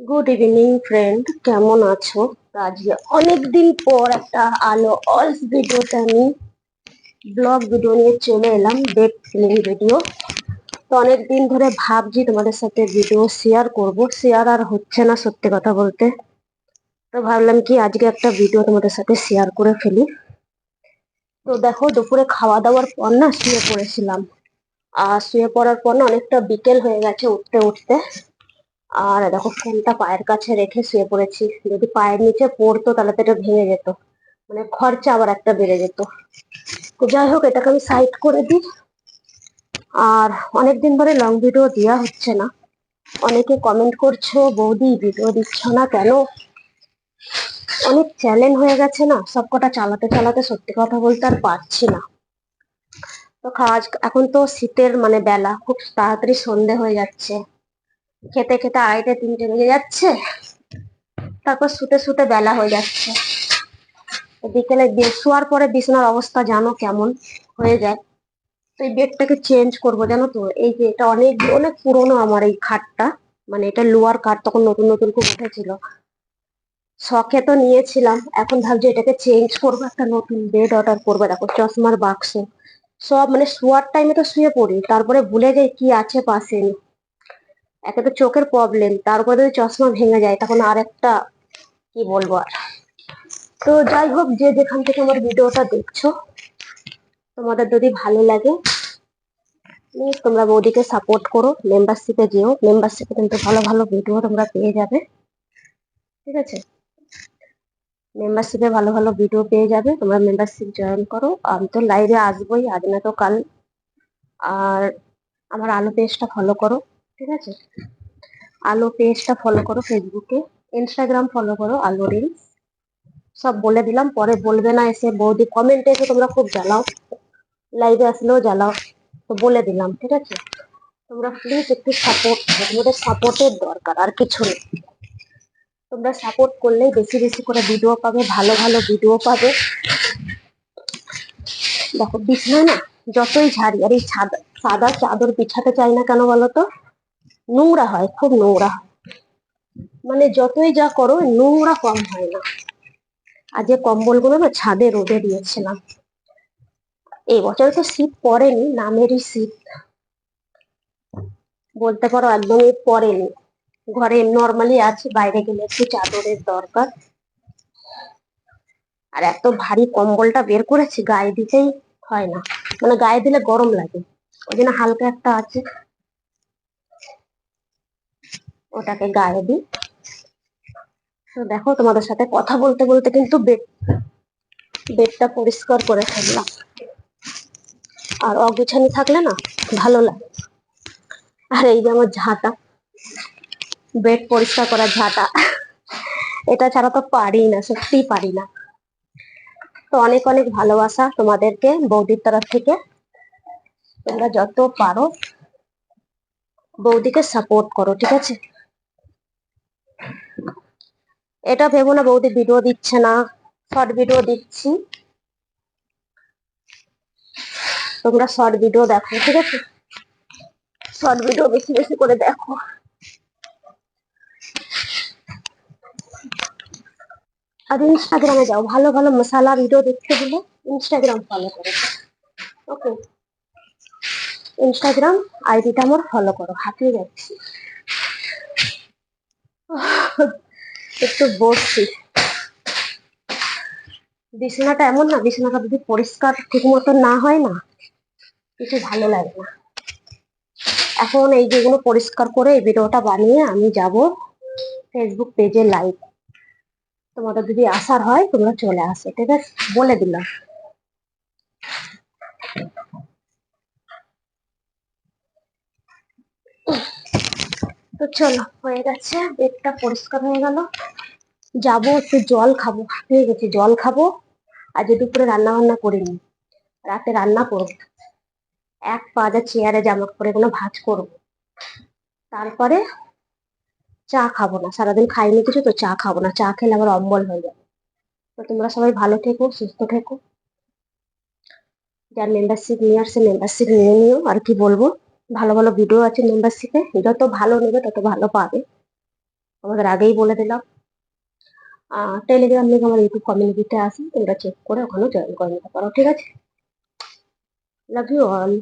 Good evening friend কেমন আছো? আজকে অনেকদিন পর একটা আলো অলস ভিডিওতে আমি ব্লগ ভিডিও নিয়ে চলে এলাম ডেট ফিলিং ভিডিও তো অনেকদিন ধরে ভাবছি তোমাদের সাথে ভিডিও শেয়ার করব। শেয়ার আর হচ্ছে না সত্যি কথা বলতে। তো ভাবলাম কি আজকে একটা ভিডিও তোমাদের সাথে শেয়ার করে ফেলি। তো দেখো, দুপুরে খাওয়া দাওয়ার পর না শুয়ে পড়েছিলাম। আর শুয়ে পড়ার পর না অনেকটা বিকেল হয়ে গেছে উঠতে উঠতে। আর দেখো ফোনটা পায়ের কাছে রেখে শুয়ে পড়েছি। যদি পায়ের নিচে পড়তো তাহলে তো এটা ভেঙে যেত। মানে খরচা আবার একটা বেড়ে যেত। তো যাই হোক, এটাকে আমি সাইড করে দিই। আর অনেকদিন ধরে লং ভিডিও দেওয়া হচ্ছে না। অনেকে কমেন্ট করছ, বৌদি ভিডিও দিচ্ছ না কেন? অনেক চ্যালেঞ্জ হয়ে গেছে না? সব কটা চালাতে চালাতে সত্যি কথা বলতে আর পারছি না। তো কাজ এখন তো শীতের মানে বেলা। খুব তাড়াতাড়ি সন্ধে হয়ে যাচ্ছে। খেতে খেতে আড়াইটে, তিনটে বেজে যাচ্ছে। তারপর শুতে শুতে বেলা হয়ে যাচ্ছে। বিকেলে শোয়ার পরে বিছানার অবস্থা জানো কেমন? হয়ে যায়। তো এই বেডটাকে চেঞ্জ করব, জানো তো? এই যে এটা অনেক অনেক পুরনো আমার এই খাটটা। মানে এটা লোয়ার খাট, তখন নতুন নতুন খুব উঠেছিল। শখে তো নিয়েছিলাম। এখন ভাবছি এটাকে চেঞ্জ করব, একটা নতুন বেড অর্ডার করব। দেখো, চশমার বাক্স সব মানে শোয়ার টাইমে তো শুয়ে পড়ি। তারপরে ভুলে যাই কি আছে, পাশে। একে তো চোখের প্রবলেম তারপরে যদি চশমা ভেঙে যায়, তখন আর একটা কি বলব আর? তো যাই হোক, যে যেখান থেকে আমার ভিডিওটা দেখছ, তোমাদের যদি ভালো লাগে তোমরা বৌদিকে সাপোর্ট করো মেম্বারশিপে যেও মেম্বারশিপে কিন্তু ভালো ভালো ভিডিও তোমরা পেয়ে যাবে, ঠিক আছে? মেম্বারশিপে ভালো ভালো ভিডিও পেয়ে যাবে, তোমরা মেম্বারশিপ জয়েন করো, আমি তো লাইভে আসবোই, আজ না তো কাল, আর আমার আলো পেজটা ফলো করো। ঠিক আছে? আলো পেজটা ফলো করো ফেসবুকে ইনস্টাগ্রাম ফলো করো, আলো রিলস সব বলে দিলাম, পরে বলবে না এসে বৌদি। কমেন্টে এসে তোমরা খুব জ্বালাও। লাইভে আসলেও জ্বালাও। তো বলে দিলাম, ঠিক আছে? তোমরা প্লিজ একটু সাপোর্ট তোমাদের সাপোর্টের দরকার, আর কিছু নেই তোমরা সাপোর্ট করলেই বেশি বেশি করে ভিডিও পাবে, ভালো ভালো ভিডিও পাবে। দেখো, বিছানা না, যতই ঝাড়ি, আর এই সাদা সাদা চাদর বিছাতে চাই না কেন বলো তো? নোংরা হয়, খুব নোংরা হয়। মানে যতই যা করো, নোংরা কম হয় না। আর যে কম্বলগুলো না ছাদে রোদে দিয়েছিলাম, এই বছর তো শীত পড়েনি, নামেরই শীত। বলতে পারো একদমই পড়েনি। ঘরে নর্মালি আছে, বাইরে গেলে একটু চাদরের দরকার। আর এত ভারী কম্বলটা বের করেছি, গায়ে দিতেই হয় না। মানে গায়ে দিলে গরম লাগে। ওই জন্য হালকা একটা আছে। ওটাকে গায়ে দিই। তো দেখো, তোমাদের সাথে কথা বলতে বলতে কিন্তু বেড বেডটা পরিষ্কার করে ফেললাম। আর অগুছানি থাকলে না ভালো লাগে। আর এই যে আমার ঝাঁটা বেড পরিষ্কার করা ঝাঁটা, এটা ছাড়া তো পারি না, সত্যিই পারি না। তো অনেক অনেক ভালোবাসা তোমাদেরকে বৌদির তরফ থেকে। তোমরা যত পারো বৌদিকে সাপোর্ট করো, ঠিক আছে? এটা ভেবো না, বৌদি ভিডিও দিচ্ছে না শর্ট ভিডিও দিচ্ছি। তোমরা শর্ট ভিডিও দেখো, ঠিক আছে? শর্ট ভিডিও বেশি বেশি করে দেখো। আর ইনস্টাগ্রামে যাও, ভালো ভালো মশালা ভিডিও দেখতে দিলে ইনস্টাগ্রাম ফলো করো ওকে ইনস্টাগ্রাম আইডিটা আমার ফলো করো, হাঁপিয়ে যাচ্ছি। একটু বসছি। বিছানাটা এমন না, বিছানাটা যদি পরিষ্কার ঠিক মতো না হয় না, কিছু ভালো লাগে না। এখন এই যেগুলো পরিষ্কার করে এই ভিডিওটা বানিয়ে আমি যাব ফেসবুক পেজে লাইভ তোমাদের যদি আসার হয়, তোমরা চলে আসো, ঠিক আছে? বলে দিলাম। তো চলো, হয়ে গেছে, বেডটা পরিষ্কার হয়ে গেল। যাব একটু জল খাব হয়ে গেছে জল খাব। যে দুপুরে রান্না বান্না করিনি, রাতে রান্না করব। এক পাজা চেয়ারে জামা করে কোনো ভাজ করব। তারপরে চা খাব না, সারাদিন খাইনি কিছু, তো চা খাব না। চা খেলে আবার অম্বল হয়ে যাবে। তো তোমরা সবাই ভালো থেকো, সুস্থ থেকো। যার মেম্বারশিপ নিয়ে আসছে মেম্বারশিপ নিয়ে নিও, আর কি বলব? ভালো ভালো ভিডিও আছে মেম্বারশিপে যত ভালো নেবে তত ভালো পাবে। আমাদের আগেই বলে দিলাম। টেলিগ্রাম লিঙ্ক আমার ইউটিউব কমিউনিটিতে আছে। তোমরা চেক করে ওখানেও জয়েন করে নিতে পারো। ঠিক আছে? Love you all